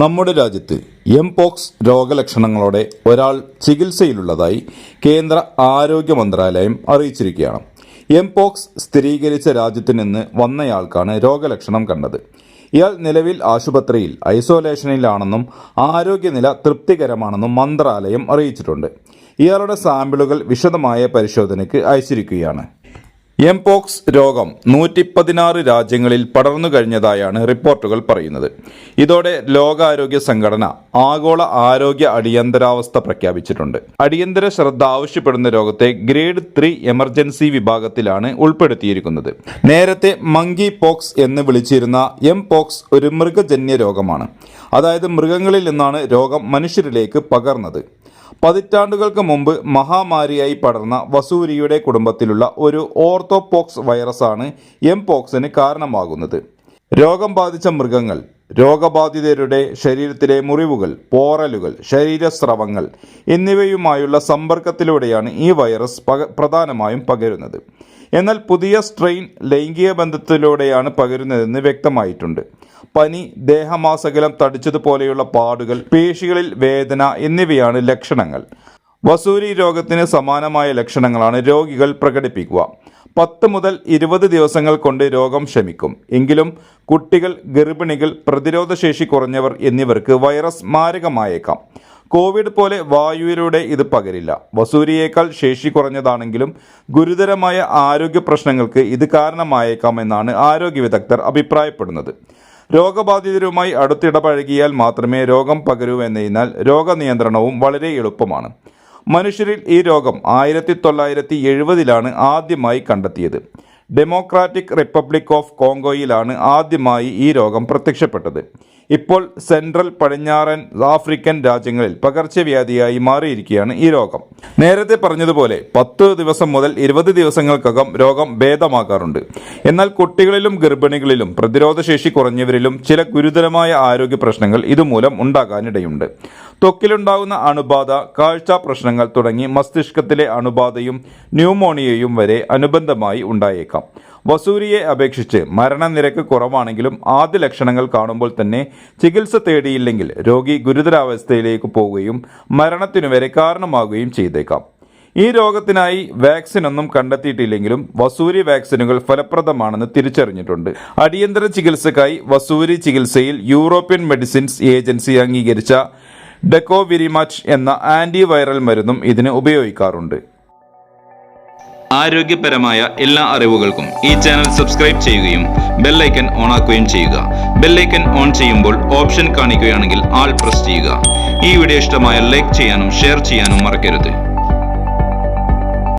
നമ്മുടെ രാജ്യത്ത് M pox രോഗലക്ഷണങ്ങളോടെ ഒരാൾ ചികിത്സയിലുള്ളതായി കേന്ദ്ര ആരോഗ്യ മന്ത്രാലയം അറിയിച്ചിരിക്കുകയാണ്. എം പോക്സ് സ്ഥിരീകരിച്ച രാജ്യത്ത് നിന്ന് വന്നയാൾക്കാണ് രോഗലക്ഷണം കണ്ടത്. ഇയാൾ നിലവിൽ ആശുപത്രിയിൽ ഐസോലേഷനിലാണെന്നും ആരോഗ്യനില തൃപ്തികരമാണെന്നും മന്ത്രാലയം അറിയിച്ചിട്ടുണ്ട്. ഇയാളുടെ സാമ്പിളുകൾ വിശദമായ പരിശോധനയ്ക്ക് അയച്ചിരിക്കുകയാണ്. എംപോക്സ് രോഗം നൂറ്റി പതിനാറ് രാജ്യങ്ങളിൽ പടർന്നു കഴിഞ്ഞതായാണ് റിപ്പോർട്ടുകൾ പറയുന്നത്. ഇതോടെ ലോകാരോഗ്യ സംഘടന ആഗോള ആരോഗ്യ അടിയന്തരാവസ്ഥ പ്രഖ്യാപിച്ചിട്ടുണ്ട്. അടിയന്തര ശ്രദ്ധ ആവശ്യപ്പെടുന്ന രോഗത്തെ ഗ്രേഡ് ത്രീ എമർജൻസി വിഭാഗത്തിലാണ് ഉൾപ്പെടുത്തിയിരിക്കുന്നത്. നേരത്തെ മങ്കി പോക്സ് എന്ന് വിളിച്ചിരുന്ന എം പോക്സ് ഒരു മൃഗജന്യ രോഗമാണ്. അതായത് മൃഗങ്ങളിൽ നിന്നാണ് രോഗം മനുഷ്യരിലേക്ക് പകർന്നത്. പതിറ്റാണ്ടുകൾക്ക് മുമ്പ് മഹാമാരിയായി പടർന്ന വസൂരിയുടെ കുടുംബത്തിലുള്ള ഒരു ഓർത്തോപോക്സ് വൈറസാണ് എം പോക്സിന് കാരണമാകുന്നത്. രോഗം ബാധിച്ച മൃഗങ്ങൾ രോഗബാധിതരുടെ ശരീരത്തിലെ മുറിവുകൾ പോറലുകൾ ശരീരസ്രവങ്ങൾ എന്നിവയുമായുള്ള സമ്പർക്കത്തിലൂടെയാണ് ഈ വൈറസ് പ്രധാനമായും പകരുന്നത്. എന്നാൽ പുതിയ സ്ട്രെയിൻ ലൈംഗിക ബന്ധത്തിലൂടെയാണ് പകരുന്നതെന്ന് വ്യക്തമായിട്ടുണ്ട്. പനി ദേഹമാസകലം തടിച്ചതുപോലെയുള്ള പാടുകൾ പേശികളിൽ വേദന എന്നിവയാണ് ലക്ഷണങ്ങൾ. വസൂരി രോഗത്തിന് സമാനമായ ലക്ഷണങ്ങളാണ് രോഗികൾ പ്രകടിപ്പിക്കുക. പത്ത് മുതൽ ഇരുപത് ദിവസങ്ങൾ കൊണ്ട് രോഗം ശമിക്കും. എങ്കിലും കുട്ടികൾ ഗർഭിണികൾ പ്രതിരോധശേഷി കുറഞ്ഞവർ എന്നിവർക്ക് വൈറസ് മാരകമായേക്കാം. കോവിഡ് പോലെ വായുവിലൂടെ ഇത് പകരില്ല. വസൂരിയേക്കാൾ ശേഷി കുറഞ്ഞതാണെങ്കിലും ഗുരുതരമായ ആരോഗ്യ പ്രശ്നങ്ങൾക്ക് ഇത് കാരണമായേക്കാമെന്നാണ് ആരോഗ്യ വിദഗ്ധർ അഭിപ്രായപ്പെടുന്നത്. രോഗബാധിതരുമായി അടുത്തിടപഴകിയാൽ മാത്രമേ രോഗം പകരൂ എന്നതിനാൽ രോഗനിയന്ത്രണവും വളരെ എളുപ്പമാണ്. മനുഷ്യരിൽ ഈ രോഗം ആയിരത്തി തൊള്ളായിരത്തി എഴുപതിലാണ് ആദ്യമായി കണ്ടെത്തിയത്. ഡെമോക്രാറ്റിക് റിപ്പബ്ലിക് ഓഫ് കോങ്കോയിലാണ് ആദ്യമായി ഈ രോഗം പ്രത്യക്ഷപ്പെട്ടത്. ഇപ്പോൾ സെൻട്രൽ പടിഞ്ഞാറൻ ആഫ്രിക്കൻ രാജ്യങ്ങളിൽ പകർച്ചവ്യാധിയായി മാറിയിരിക്കുകയാണ് ഈ രോഗം. നേരത്തെ പറഞ്ഞതുപോലെ പത്ത് ദിവസം മുതൽ ഇരുപത് ദിവസങ്ങൾക്കകം രോഗം ഭേദമാകാറുണ്ട്. എന്നാൽ കുട്ടികളിലും ഗർഭിണികളിലും പ്രതിരോധശേഷി കുറഞ്ഞവരിലും ചില ഗുരുതരമായ ആരോഗ്യ പ്രശ്നങ്ങൾ ഇതുമൂലം ഉണ്ടാകാനിടയുണ്ട്. ത്വക്കിലുണ്ടാകുന്ന അണുബാധ കാഴ്ച പ്രശ്നങ്ങൾ തുടങ്ങി മസ്തിഷ്കത്തിലെ അണുബാധയും ന്യൂമോണിയയും വരെ അനുബന്ധമായി ഉണ്ടായേക്കാം. വസൂരിയെ അപേക്ഷിച്ച് മരണനിരക്ക് കുറവാണെങ്കിലും ആദ്യ ലക്ഷണങ്ങൾ കാണുമ്പോൾ തന്നെ ചികിത്സ തേടിയില്ലെങ്കിൽ രോഗി ഗുരുതരാവസ്ഥയിലേക്ക് പോവുകയും മരണത്തിനു വരെ കാരണമാകുകയും ചെയ്തേക്കാം. ഈ രോഗത്തിനായി വാക്സിൻ ഒന്നും കണ്ടെത്തിയിട്ടില്ലെങ്കിലും വസൂരി വാക്സിനുകൾ ഫലപ്രദമാണെന്ന് തിരിച്ചറിഞ്ഞിട്ടുണ്ട്. അടിയന്തര ചികിത്സക്കായി വസൂരി ചികിത്സയിൽ യൂറോപ്യൻ മെഡിസിൻസ് ഏജൻസി അംഗീകരിച്ച ഡെക്കോവിരിമച്ച് എന്ന ആന്റിവൈറൽ മരുന്നും ഇതിന് ഉപയോഗിക്കാറുണ്ട്. ആരോഗ്യപരമായ എല്ലാ അറിവുകൾക്കും ഈ ചാനൽ സബ്സ്ക്രൈബ് ചെയ്യുകയും ബെല്ലൈക്കൻ ഓൺ ആക്കുകയും ചെയ്യുക. ബെല്ലൈക്കൻ ഓൺ ചെയ്യുമ്പോൾ ഓപ്ഷൻ കാണിക്കുകയാണെങ്കിൽ ആൾ പ്രസ് ചെയ്യുക. ഈ വീഡിയോ ഇഷ്ടമായ ലൈക്ക് ചെയ്യാനും ഷെയർ ചെയ്യാനും മറക്കരുത്.